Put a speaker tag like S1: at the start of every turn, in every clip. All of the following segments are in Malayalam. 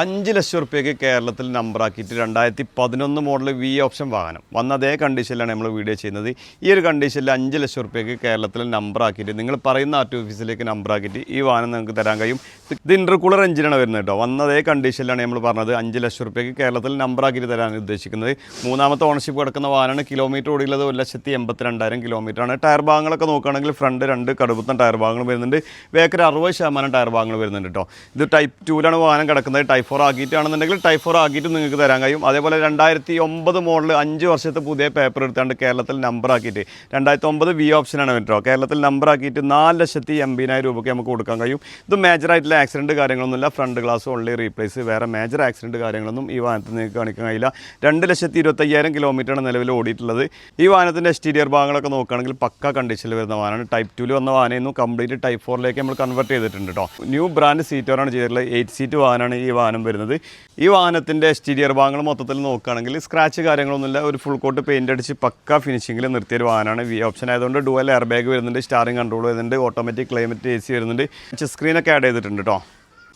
S1: അഞ്ച് ലക്ഷം റുപ്യക്ക് കേരളത്തിൽ നമ്പറാക്കിയിട്ട് രണ്ടായിരത്തി പതിനൊന്ന് മോഡൽ വി ഓപ്ഷൻ വാഹനം. വന്ന അതേ കണ്ടീഷനിലാണ് നമ്മൾ വീഡിയോ ചെയ്യുന്നത്. ഈ ഒരു കണ്ടീഷനിൽ അഞ്ച് ലക്ഷം റുപ്യക്ക് കേരളത്തിൽ നമ്പറാക്കിയിട്ട് നിങ്ങൾ പറയുന്ന ആർ ടി ഓഫീസിലേക്ക് നമ്പറാക്കിയിട്ട് ഈ വാഹനം നിങ്ങൾക്ക് തരാൻ കഴിയും. ഇത് ഇന്റർകൂളർ എഞ്ചിനാണ് വരുന്നത് കേട്ടോ വന്ന അതേ കണ്ടീഷനിലാണ് നമ്മൾ പറഞ്ഞത് അഞ്ച് ലക്ഷം റുപ്യക്ക് കേരളത്തിൽ നമ്പറാക്കിയിട്ട് തരാൻ ഉദ്ദേശിക്കുന്നത്. മൂന്നാമത്തെ ഓണർഷിപ്പ് കിടക്കുന്ന വാഹനമാണ് കിലോമീറ്റർ ഓടിയുള്ളത് ഒരു ലക്ഷത്തി എൺപത്തി രണ്ടായിരം കിലോമീറ്ററാണ് ടയർ ഭാഗങ്ങളൊക്കെ നോക്കുകയാണെങ്കിൽ ഫ്രണ്ട് രണ്ട് കടുപ്പത്തൻ ടയർ ഭാഗങ്ങൾ വരുന്നുണ്ട്. വേക്കര അറുപത് ശതമാനം ടയർ ഭാഗങ്ങൾ വരുന്നുണ്ട് കേട്ടോ ഇത് ടൈപ്പ് ടൂലാണ് വാഹനം കിടക്കുന്നത്. ടൈപ്പ് ഫോർ ആക്കിയിട്ടാണെന്നുണ്ടെങ്കിൽ ടൈപ്പ് ഫോർ ആക്കിയിട്ട് നിങ്ങൾക്ക് തരാൻ കഴിയും. അതേപോലെ രണ്ടായിരത്തി ഒമ്പത് മോഡൽ അഞ്ച് വർഷത്തെ പുതിയ പേപ്പർ എടുത്താണ്ട് കേരളത്തിൽ നമ്പർ ആക്കിയിട്ട്. രണ്ടായിരത്തി ഒമ്പത് വി ഓപ്ഷനാണ് മെട്രോ കേരളത്തിൽ നമ്പർ ആക്കിയിട്ട് നാല് ലക്ഷത്തി എൺപതിനായിരം രൂപയ്ക്ക് നമുക്ക് കൊടുക്കാൻ കഴിയും. ഇത് മേജർ ആയിട്ടുള്ള ആക്സിഡന്റ് കാര്യങ്ങളൊന്നുമില്ല. ഫ്രണ്ട് ഗ്ലാസ് ഓൺലി റീപ്ലേസ് വേറെ മേജർ ആക്സിഡന്റ് കാര്യങ്ങളൊന്നും ഈ വാഹനത്തിൽ നിങ്ങൾക്ക് കാണിക്കാൻ കഴിയില്ല. രണ്ട് ലക്ഷത്തി ഇരുപത്തയ്യായിരം കിലോമീറ്ററാണ് നിലവിൽ ഓടിയിട്ടുള്ളത്. ഈ വാഹനത്തിന്റെ എക്സ്റ്റീരിയർ ഭാഗങ്ങളൊക്കെ നോക്കുകയാണെങ്കിൽ പക്ക കണ്ടീഷനിൽ വരുന്ന വാഹനമാണ്. ടൈപ്പ് ടൂവിൽ വന്ന വാഹനമായിരുന്നു. കംപ്ലീറ്റ് ടൈപ്പ് ഫോറിലേക്ക് നമ്മൾ കൺവേർട്ട് ചെയ്തിട്ടുണ്ട് കേട്ടോ. ന്യൂ ബ്രാൻഡ് സീറ്റോറാണ് ചെയ്തിട്ടുള്ളത്. എയ്റ്റ് സീറ്റ് വാഹനമാണ് ഈ വാഹനം വരുന്നത്. ഈ വാഹനത്തിന്റെ എക്സ്റ്റീരിയർ ഭാഗങ്ങൾ മൊത്തത്തിൽ നോക്കുകയാണെങ്കിൽ സ്ക്രാച്ച് കാര്യങ്ങളൊന്നുമില്ല. ഒരു ഫുൾ കോട്ട് പെയിന്റ് അടിച്ച് പക്ക ഫിനിഷിങ്ങിൽ നിർത്തിയൊരു വാഹനമാണ്. വി ഓപ്ഷൻ ആയതുകൊണ്ട് ഡുവൽ എയർ ബാഗ് വരുന്നുണ്ട് സ്റ്റാറിംഗ് കൺട്രോൾ വരുന്നുണ്ട് ഓട്ടോമാറ്റിക് ക്ലൈമറ്റ് എ സി വരുന്നുണ്ട്. ടച്ച് സ്ക്രീനൊക്കെ ആഡ് ചെയ്തിട്ടുണ്ട് കേട്ടോ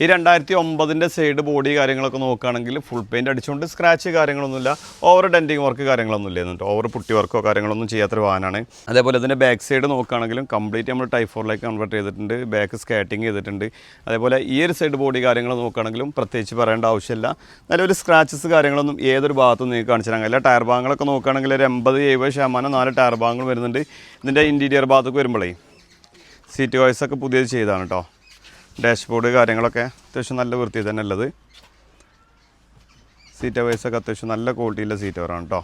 S1: ഈ രണ്ടായിരത്തി ഒമ്പതിന്റെ സൈഡ് ബോഡി കാര്യങ്ങളൊക്കെ നോക്കുകയാണെങ്കിൽ ഫുൾ പെയിന്റ് അടിച്ചുകൊണ്ട് സ്ക്രാച്ച് കാര്യങ്ങളൊന്നുമില്ല. ഓവർ ഡെന്റിങ് വർക്ക് കാര്യങ്ങളൊന്നും ഇല്ല എന്നിട്ട് ഓവർ പുട്ടി വർക്കോ കാര്യങ്ങളൊന്നും ചെയ്യാത്തൊരു വാഹനമാണ് അതേപോലെ ഇതിന്റെ ബാക്ക് സൈഡ് നോക്കുകയാണെങ്കിലും കംപ്ലീറ്റ് നമ്മൾ ടൈഫോറിലേക്ക് ഫോറിലേക്ക് കൺവേർട്ട് ചെയ്തിട്ടുണ്ട്. ബാക്ക് സ്കാറ്റിങ് ചെയ്തിട്ടുണ്ട്. അതേപോലെ ഈ ഒരു സൈഡ് ബോഡി കാര്യങ്ങൾ നോക്കുകയാണെങ്കിലും പ്രത്യേകിച്ച് പറയേണ്ട ആവശ്യമില്ല. നല്ലൊരു സ്ക്രാച്ചസ് കാര്യങ്ങളൊന്നും ഏതൊരു ഭാഗത്തും നിങ്ങൾക്ക് കാണിച്ചു അല്ല ടയർ ഭാഗങ്ങളൊക്കെ നോക്കുകയാണെങ്കിൽ ഒരു എൺപത് എഴുപത് ശതമാനം നാല് ടയർ ഭാഗങ്ങൾ വരുന്നുണ്ട്. ഇതിന്റെ ഇന്റീരിയർ ഭാഗത്തേക്ക് വരുമ്പോഴേ സീറ്റ് വോയ്സൊക്കെ പുതിയത് ചെയ്താണ് കേട്ടോ ഡാഷ്ബോർഡ് കാര്യങ്ങളൊക്കെ അത്യാവശ്യം നല്ല വൃത്തി തന്നെ ഉള്ളത്. സീറ്റ് വൈസൊക്കെ അത്യാവശ്യം നല്ല ക്വാളിറ്റിയുള്ള സീറ്റ് വരണം കേട്ടോ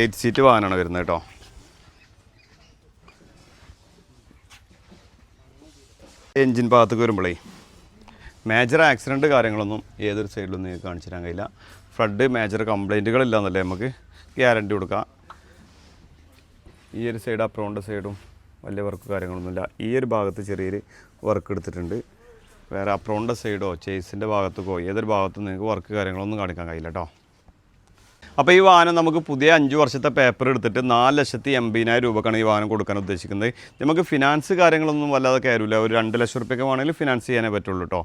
S1: എയ്റ്റ് സീറ്റ് വാഹനമാണ് വരുന്നത് കേട്ടോ എൻജിൻ ഭാഗത്തേക്ക് വരുമ്പോഴേ മേജർ ആക്സിഡന്റ് കാര്യങ്ങളൊന്നും ഏതൊരു സൈഡിലും നിങ്ങൾക്ക് കാണിച്ചു തരാൻ കഴിയില്ല. ഫ്ലഡ് മേജർ കംപ്ലൈന്റുകളില്ല എന്നല്ലേ നമുക്ക് ഗ്യാരണ്ടി കൊടുക്കാം. ഈ ഒരു സൈഡ് അപ്രോണ്ട് സൈഡും വലിയ വർക്ക് കാര്യങ്ങളൊന്നുമില്ല. ഈ ഒരു ഭാഗത്ത് ചെറിയൊരു വർക്ക് എടുത്തിട്ടുണ്ട്. വേറെ അപ്രോണ്ട സൈഡോ ചേസിന്റെ ഭാഗത്തേക്കോ ഏതൊരു ഭാഗത്തും നിങ്ങൾക്ക് വർക്ക് കാര്യങ്ങളൊന്നും കാണിക്കാൻ കഴിയില്ല കേട്ടോ അപ്പോൾ ഈ വാഹനം നമുക്ക് പുതിയ അഞ്ച് വർഷത്തെ പേപ്പർ എടുത്തിട്ട് നാല് ലക്ഷത്തി എൺപതിനായിരം രൂപക്കാണ് ഈ വാഹനം കൊടുക്കാൻ ഉദ്ദേശിക്കുന്നത്. നമുക്ക് ഫിനാൻസ് കാര്യങ്ങളൊന്നും വല്ലാതെ കയറില്ല ഒരു രണ്ട് ലക്ഷം റുപ്യൊക്കെ വേണമെങ്കിൽ ഫിനാൻസ് ചെയ്യാനേ പറ്റുള്ളൂ കേട്ടോ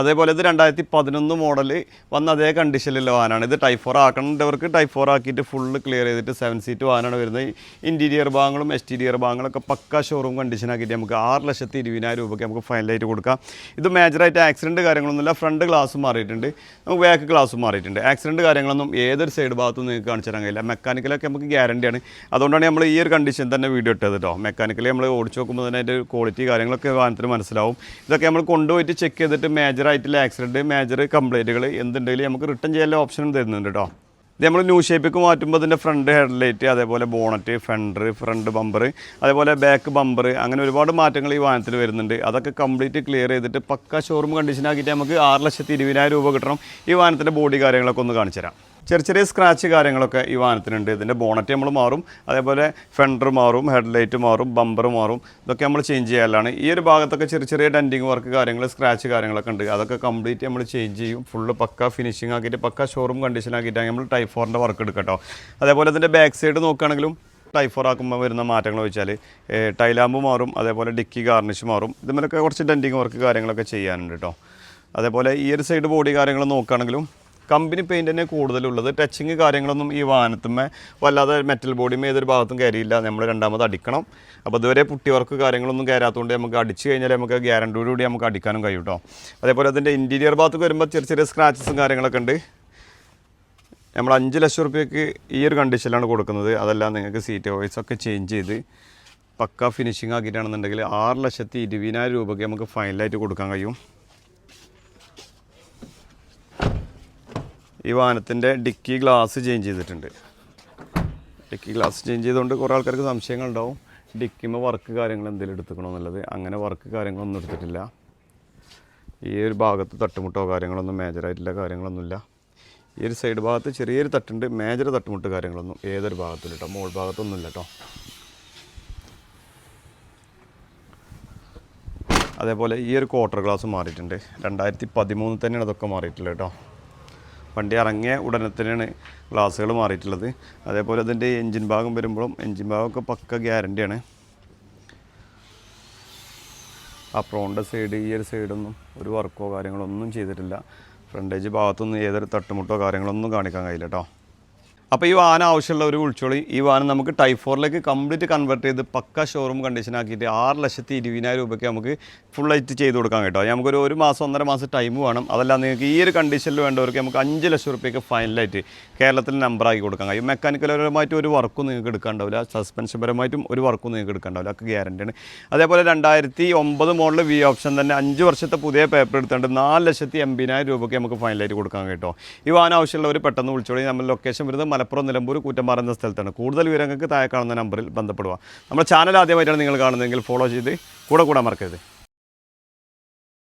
S1: അതേപോലെ ഇത് രണ്ടായിരത്തി പതിനൊന്ന് മോഡൽ വന്ന അതേ കണ്ടീഷനിലുള്ള വാഹനമാണ്. ഇത് type four type four type four ആക്കിയിട്ട് ഫുള്ള് ക്ലിയർ ചെയ്തിട്ട് സെവൻ സീറ്റ് വാഹനമാണ് വരുന്നത്. ഇന്റീരിയർ ഭാഗങ്ങളും എക്സ്റ്റീരിയർ ഭാഗങ്ങളൊക്കെ പക്ക ഷോറൂം കണ്ടീഷൻ ആക്കിയിട്ട് നമുക്ക് ആറ് ലക്ഷത്തി ഇരുപതിനായിരം രൂപയ്ക്ക് നമുക്ക് ഫൈനലായിട്ട് കൊടുക്കാം. ഇത് മേജറായിട്ട് ആക്സിഡന്റ് കാര്യങ്ങളൊന്നുമില്ല. ഫ്രണ്ട് ഗ്ലാസ് മാറിയിട്ടുണ്ട്. നമുക്ക് ബാക്ക് ഗ്ലാസ് മാറിയിട്ടുണ്ട്. ആക്സിഡന്റ് കാര്യങ്ങളൊന്നും ഏതൊരു സൈഡ് ഭാഗത്തും നിങ്ങൾക്ക് കാണിച്ചു തരാൻ കഴിയില്ല. മെക്കാനിക്കലൊക്കെ നമുക്ക് ഗ്യാരണ്ടിയാണ് അതുകൊണ്ടാണ് നമ്മൾ ഈ ഒരു കണ്ടീഷൻ തന്നെ വീഡിയോ ഇട്ടത് കേട്ടോ മെക്കാനിക്കലി നമ്മൾ ഓടിച്ചു നോക്കുമ്പോൾ തന്നെ അതിന്റെ ക്വാളിറ്റി കാര്യങ്ങളൊക്കെ വാഹനത്തിന് മനസ്സിലാവും. ഇതൊക്കെ നമ്മൾ കൊണ്ടുപോയിട്ട് ചെക്ക് ചെയ്തിട്ട് മേജർ ആയിട്ടുള്ള ആക്സിഡന്റ് മേജർ കംപ്ലൈന്റുകൾ എന്തുണ്ടെങ്കിലും നമുക്ക് റിട്ടേൺ ചെയ്യാനുള്ള ഓപ്ഷനും തരുന്നുണ്ട് കേട്ടോ ഇത് നമ്മൾ ന്യൂ ഷേപ്പിക്ക് മാറ്റുമ്പോൾ അതിന്റെ ഫ്രണ്ട് ഹെഡ്ലൈറ്റ് അതേപോലെ ബോണറ്റ് ഫെൻഡർ ഫ്രണ്ട് ബമ്പർ അതേപോലെ ബാക്ക് ബമ്പർ അങ്ങനെ ഒരുപാട് മാറ്റങ്ങൾ ഈ വാഹനത്തിൽ വരുന്നുണ്ട്. അതൊക്കെ കംപ്ലീറ്റ് ക്ലിയർ ചെയ്തിട്ട് പക്ക ഷോറൂം കണ്ടീഷനാക്കിയിട്ട് നമുക്ക് ആറ് ലക്ഷത്തി ഇരുപതിനായിരം രൂപ കിട്ടണം. ഈ വാഹനത്തിന്റെ ബോഡി കാര്യങ്ങളൊക്കെ ഒന്ന് കാണിച്ചു തരാം ചെറിയ ചെറിയ സ്ക്രാച്ച് കാര്യങ്ങളൊക്കെ ഈ വാഹനത്തിനുണ്ട്. ഇതിന്റെ ബോണറ്റ് നമ്മൾ മാറും. അതേപോലെ ഫെൻഡർ മാറും ഹെഡ്ലൈറ്റ് മാറും ബമ്പർ മാറും. ഇതൊക്കെ നമ്മൾ ചേഞ്ച് ചെയ്യാനാണ് ഈ ഒരു ഭാഗത്തൊക്കെ ചെറിയ ചെറിയ ഡെന്റിങ് വർക്ക് കാര്യങ്ങൾ സ്ക്രാച്ച് കാര്യങ്ങളൊക്കെ ഉണ്ട്. അതൊക്കെ കംപ്ലീറ്റ് നമ്മൾ ചേഞ്ച് ചെയ്യും. ഫുള്ള് പക്ക ഫിനിഷിംഗ് ആക്കിയിട്ട് പക്ക ഷോറൂം കണ്ടീഷൻ ആക്കിയിട്ടാണ് നമ്മൾ ടൈപ്പ് ഫോറിന്റെ വർക്ക് എടുക്കട്ടോ അതേപോലെ ഇതിന്റെ ബാക്ക് സൈഡ് നോക്കുകയാണെങ്കിലും ടൈഫോർ ഫോർ ആക്കുമ്പോൾ വരുന്ന മാറ്റങ്ങൾ വെച്ചാൽ ടൈലാമ്പ് മാറും. അതേപോലെ ഡിക്കി ഗാർണിഷ് മാറും. ഇതുമൊക്കെ കുറച്ച് ഡെന്റിങ് വർക്ക് കാര്യങ്ങളൊക്കെ ചെയ്യാനുണ്ട് കേട്ടോ അതേപോലെ ഈ ഒരു സൈഡ് ബോഡി കാര്യങ്ങൾ നോക്കുകയാണെങ്കിലും കമ്പനി പെയിന്റ് തന്നെ കൂടുതലുള്ളത്. ടച്ചിങ് കാര്യങ്ങളൊന്നും ഈ വാഹനത്തിന്മേ വല്ലാതെ മെറ്റൽ ബോഡിയും ഏതൊരു ഭാഗത്തും കയറിയില്ല നമ്മൾ രണ്ടാമത് അടിക്കണം. അപ്പോൾ ഇതുവരെ പുട്ടി വർക്ക് കാര്യങ്ങളൊന്നും കയറാത്തതുകൊണ്ട് നമുക്ക് അടിച്ച് കഴിഞ്ഞാൽ നമുക്ക് ഗ്യാരണ്ടിയോടുകൂടി നമുക്ക് അടിക്കാനും കഴിയും കേട്ടോ അതേപോലെ അതിന്റെ ഇന്റീരിയർ ഭാഗത്ത് വരുമ്പോൾ ചെറിയ ചെറിയ സ്ക്രാച്ചസും കാര്യങ്ങളൊക്കെ ഉണ്ട്. നമ്മൾ അഞ്ച് ലക്ഷം റുപ്യക്ക് ഈ ഒരു കണ്ടീഷനിലാണ് കൊടുക്കുന്നത്. അതെല്ലാം നിങ്ങൾക്ക് സീറ്റ് വോയിസ് ഒക്കെ ചേഞ്ച് ചെയ്ത് പക്ക ഫിനിഷിംഗ് ആക്കിയിട്ടാണെന്നുണ്ടെങ്കിൽ ആറ് ലക്ഷത്തി ഇരുപതിനായിരം രൂപയ്ക്ക് നമുക്ക് ഫൈനലായിട്ട് കൊടുക്കാൻ കഴിയും. ഈ വാഹനത്തിന്റെ ഡിക്കി ഗ്ലാസ് ചേഞ്ച് ചെയ്തിട്ടുണ്ട്. ഡിക്കി ഗ്ലാസ് ചേഞ്ച് ചെയ്തുകൊണ്ട് കുറേ ആൾക്കാർക്ക് സംശയങ്ങളുണ്ടാവും. ഡിക്കിമ്മ വർക്ക് കാര്യങ്ങൾ എന്തെങ്കിലും എടുത്തുക്കണോ എന്നുള്ളത്. അങ്ങനെ വർക്ക് കാര്യങ്ങളൊന്നും എടുത്തിട്ടില്ല. ഈ ഒരു ഭാഗത്ത് തട്ടുമുട്ടോ കാര്യങ്ങളൊന്നും മേജറായിട്ടുള്ള കാര്യങ്ങളൊന്നുമില്ല. ഈ ഒരു സൈഡ് ഭാഗത്ത് ചെറിയൊരു തട്ടുണ്ട് മേജർ തട്ടുമുട്ട് കാര്യങ്ങളൊന്നും ഏതൊരു ഭാഗത്തും കേട്ടോ മോൾ ഭാഗത്തൊന്നും ഇല്ല കേട്ടോ അതേപോലെ ഈ ഒരു ക്വാർട്ടർ ഗ്ലാസ് മാറിയിട്ടുണ്ട്. രണ്ടായിരത്തി പതിമൂന്നിൽ തന്നെയാണ് ഇതൊക്കെ മാറിയിട്ടുള്ളത് കേട്ടോ വണ്ടി ഇറങ്ങിയ ഉടനെ തന്നെയാണ് ഗ്ലാസ്സുകൾ മാറിയിട്ടുള്ളത്. അതേപോലെ അതിന്റെ എൻജിൻ ഭാഗം വരുമ്പോഴും എൻജിൻ ഭാഗമൊക്കെ പക്ക ഗ്യാരന്റിയാണ് ആ പ്രോണിന്റെ സൈഡ് ഈ ഒരു സൈഡൊന്നും ഒരു വർക്കോ കാര്യങ്ങളോ ഒന്നും ചെയ്തിട്ടില്ല. ഫ്രണ്ടേജ് ഭാഗത്തൊന്നും ഏതൊരു തട്ടുമുട്ടോ കാര്യങ്ങളൊന്നും കാണിക്കാൻ കഴിയില്ല കേട്ടോ അപ്പോൾ ഈ വാഹനം ആവശ്യമുള്ള ഒരു വിളിച്ചോളി. ഈ വാഹനം നമുക്ക് ടൈപ്പ് ഫോറിലേക്ക് കംപ്ലീറ്റ് കൺവേർട്ട് ചെയ്ത് പക്ക ഷോറൂം കണ്ടീഷൻ ആക്കിയിട്ട് ആറ് ലക്ഷത്തി ഇരുപതിനായിരം രൂപയ്ക്ക് നമുക്ക് ഫുൾ ആയിട്ട് ചെയ്ത് കൊടുക്കാൻ കേട്ടോ. നമുക്ക് ഒരു ഒരു മാസം ഒന്നര മാസം ടൈം വേണം. അതല്ല നിങ്ങൾക്ക് ഈ ഒരു കണ്ടീഷനിൽ വേണ്ടവർക്ക് നമുക്ക് അഞ്ച് ലക്ഷം റുപ്യക്ക് ഫൈനലായിട്ട് കേരളത്തിൽ നമ്പർ ആക്കി കൊടുക്കാൻ കഴിയും മെക്കാനിക്കൽപരമായിട്ട് ഒരു വർക്കും നിങ്ങൾക്ക് എടുക്കാണ്ടാവില്ല. സസ്പെൻഷൻ പരമായിട്ടും ഒരു വർക്കും നിങ്ങൾക്ക് എടുക്കാണ്ടാവില്ല. ഒക്കെ ഗ്യാരണ്ടിയാണ് അതേപോലെ രണ്ടായിരത്തി ഒമ്പത് മോഡൽ വി ഓപ്ഷൻ തന്നെ അഞ്ച് വർഷത്തെ പുതിയ പേപ്പർ എടുത്തുകൊണ്ട് നാല് ലക്ഷത്തി എൺപതിനായിരം രൂപയ്ക്ക് നമുക്ക് ഫൈനലായിട്ട് കൊടുക്കാൻ കേട്ടോ. ഈ വാഹനം ആവശ്യമുള്ളവർ പെട്ടെന്ന് വിളിച്ചോളി. നമ്മൾ ലൊക്കേഷൻ വരുന്നത് മലപ്പുറം നിലമ്പൂർ കൂറ്റമ്പാറ എന്ന സ്ഥലത്താണ്. കൂടുതൽ വിവരങ്ങൾക്ക് താഴെ കാണുന്ന നമ്പറിൽ ബന്ധപ്പെടുക. നമ്മുടെ ചാനൽ ആദ്യമായിട്ടാണ് നിങ്ങൾ കാണുന്നതെങ്കിൽ ഫോളോ ചെയ്ത് കൂടെ കൂടാൻ മറക്കരുത്.